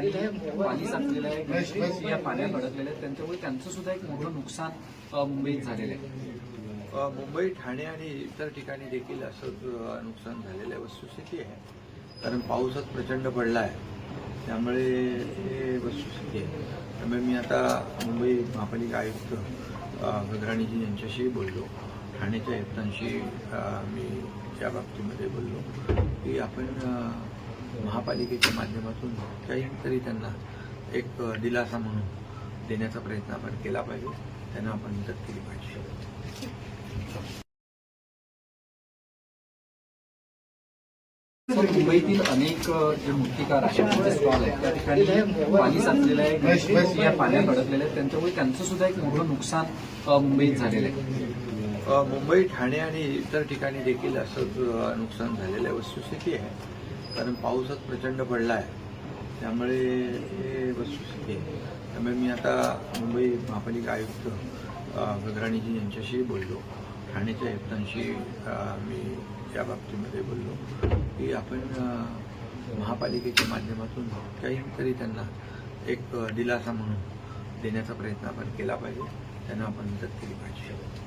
पाणी आहे या पाण्यात अडकलेल्या आहेत त्यांच्यामुळे त्यांचं सुद्धा एक मोठं नुकसान मुंबईत झालेलं आहे. मुंबई ठाणे आणि इतर ठिकाणी देखील असंच नुकसान झालेलं आहे वस्तुस्थिती आहे. कारण पाऊसच प्रचंड पडला आहे त्यामुळे हे वस्तुस्थिती आहे. त्यामुळे मी आता मुंबई महापालिका आयुक्त गगराणीजी यांच्याशी बोललो. ठाण्याच्या आयुक्तांशी मी त्या बाबतीमध्ये बोललो की आपण महापालिकेच्या माध्यमातून काही तरी त्यांना एक दिलासा म्हणून देण्याचा प्रयत्न आपण केला पाहिजे. त्यांना आपण मदत केली पाहिजे. मुंबईतील अनेक जे मूर्तिकार आहेत त्यांचे स्टॉल आहेत त्या ठिकाणी पाणी साचलेलं आहे. या पाण्यात अडकलेले आहेत. त्यांच्यामुळे त्यांचं सुद्धा एक मोठं नुकसान मुंबईत झालेलं आहे. मुंबई ठाणे आणि इतर ठिकाणी देखील असंच नुकसान झालेलं आहे. वस्तुस्थिती आहे. कारण पाऊसच प्रचंड पडला आहे त्यामुळे हे वस्तुस्थिती आहे. त्यामुळे मी आता मुंबई महापालिका आयुक्त गगराणीजी यांच्याशी बोललो. ठाण्याच्या आयुक्तांशी मी या बाबतीमध्ये बोललो की आपण महापालिकेच्या माध्यमातून काही तरी त्यांना एक दिलासा म्हणून देण्याचा प्रयत्न आपण केला पाहिजे. त्यांना आपण मदत केली पाहिजे.